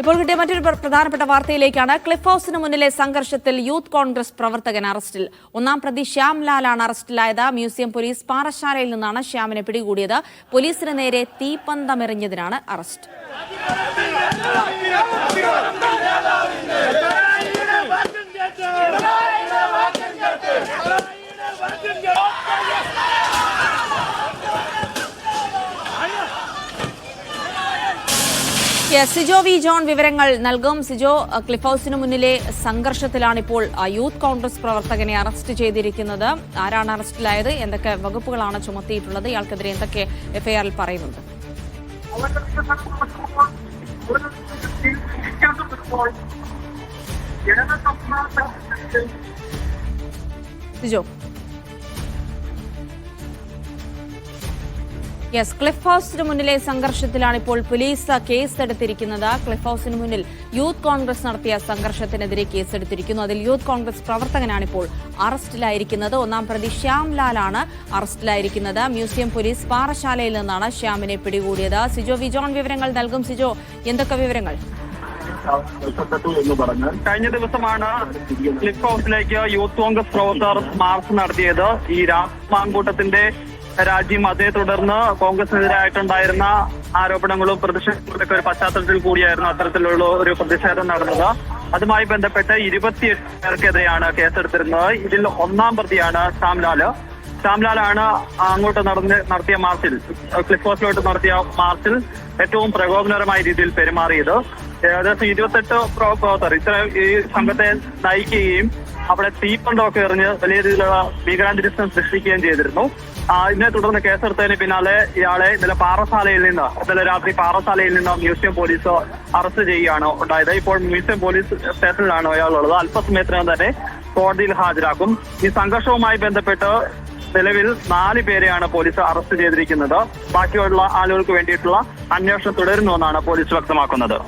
ഇപ്പോൾ കിട്ടിയ മറ്റൊരു പ്രധാനപ്പെട്ട വാർത്തയിലേക്കാണ്. ക്ലിഫ് ഹൗസിന് മുന്നിലെ സംഘർഷത്തിൽ യൂത്ത് കോൺഗ്രസ് പ്രവർത്തകൻ അറസ്റ്റിൽ. ഒന്നാം പ്രതി ശ്യാം ലാലാണ് അറസ്റ്റിലായത്. മ്യൂസിയം പോലീസ് പാറശാലയിൽ നിന്നാണ് ശ്യാമിനെ പിടികൂടിയത്. പോലീസിന് നേരെ തീപ്പന്തമെറിഞ്ഞതിനാണ് അറസ്റ്റ്. സിജോ വി ജോൺ വിവരങ്ങൾ നൽകും. സിജോ ക്ലിഫ് ഹൗസിന് മുന്നിലെ സംഘർഷത്തിലാണ് ഇപ്പോൾ യൂത്ത് കോൺഗ്രസ് പ്രവർത്തകനെ അറസ്റ്റ് ചെയ്തിരിക്കുന്നത്. ആരാണ് അറസ്റ്റിലായത്? എന്തൊക്കെ വകുപ്പുകളാണ് ചുമത്തിയിട്ടുള്ളത്? ഇയാൾക്കെതിരെ എന്തൊക്കെ എഫ്ഐആറിൽ പറയുന്നുണ്ട്? സിജോ. യെസ് ക്ലിഫ് ഹൗസിന് മുന്നിലെ സംഘർഷത്തിലാണ് ഇപ്പോൾ പോലീസ് കേസെടുത്തിരിക്കുന്നത്. ക്ലിഫ് ഹൗസിന് മുന്നിൽ യൂത്ത് കോൺഗ്രസ് നടത്തിയ സംഘർഷത്തിനെതിരെ കേസെടുത്തിരിക്കുന്നു. അതിൽ യൂത്ത് കോൺഗ്രസ് പ്രവർത്തകനാണ് ഇപ്പോൾ അറസ്റ്റിലായിരിക്കുന്നത്. ഒന്നാം പ്രതി ശ്യാം ലാലാണ് അറസ്റ്റിലായിരിക്കുന്നത്. മ്യൂസിയം പോലീസ് പാറശാലയിൽ നിന്നാണ് ശ്യാമിനെ പിടികൂടിയത്. സിജോ വിജോൺ വിവരങ്ങൾ നൽകും. സിജോ എന്തൊക്കെ വിവരങ്ങൾ? കഴിഞ്ഞ ദിവസമാണ് ക്ലിഫ് ഹൗസിലേക്ക് യൂത്ത് കോൺഗ്രസ് പ്രവർത്തകർ മാർച്ച് നടത്തിയത്. ഈ രാമാങ്കൂട്ടത്തിന്റെ രാജ്യം അതേ തുടർന്ന് കോൺഗ്രസിനെതിരായിട്ടുണ്ടായിരുന്ന ആരോപണങ്ങളും പ്രതിഷേധങ്ങളൊക്കെ ഒരു പശ്ചാത്തലത്തിൽ കൂടിയായിരുന്നു അത്തരത്തിലുള്ള ഒരു പ്രതിഷേധം നടന്നത്. അതുമായി ബന്ധപ്പെട്ട് ഇരുപത്തിയെട്ട് പേർക്കെതിരെയാണ് കേസെടുത്തിരുന്നത്. ഇതിൽ ഒന്നാം പ്രതിയാണ് ശ്യാംലാൽ. ശ്യാംലാലാണ് അങ്ങോട്ട് നടന്ന് നടത്തിയ മാർച്ചിൽ ക്ലിഫ് ഹൗസിലോട്ട് നടത്തിയ മാർച്ചിൽ ഏറ്റവും പ്രകോപനപരമായ രീതിയിൽ പെരുമാറിയത്. ഏകദേശം ഇരുപത്തെട്ട് പ്രോ- പ്രവർത്തകർ ഇത്ര ഈ സംഘത്തെ നയിക്കുകയും അവിടെ തീപ്പണ്ടമൊക്കെ എറിഞ്ഞ് വലിയ രീതിയിലുള്ള ഭീകരാന്തരീക്ഷം സൃഷ്ടിക്കുകയും ചെയ്തിരുന്നു. ഇതിനെ തുടർന്ന് കേസെടുത്തതിന് പിന്നാലെ ഇയാളെ ഇന്നലെ പാറശാലയിൽ നിന്ന് ഇന്നലെ രാത്രി പാറശാലയിൽ നിന്ന് മ്യൂസിയം പോലീസ് അറസ്റ്റ് ചെയ്യുകയാണ് ഉണ്ടായത്. ഇപ്പോൾ മ്യൂസിയം പോലീസ് സ്റ്റേഷനിലാണ് ഇയാളുള്ളത് അല്പസമയത്തിനകം തന്നെ കോടതിയിൽ ഹാജരാക്കും ഈ സംഘർഷവുമായി ബന്ധപ്പെട്ട് നിലവിൽ നാല് പേരെയാണ് പോലീസ് അറസ്റ്റ് ചെയ്തിരിക്കുന്നത്. ബാക്കിയുള്ള ആളുകൾക്ക് വേണ്ടിയിട്ടുള്ള അന്വേഷണം തുടരുന്നുവെന്നാണ് പോലീസ് വ്യക്തമാക്കുന്നത്.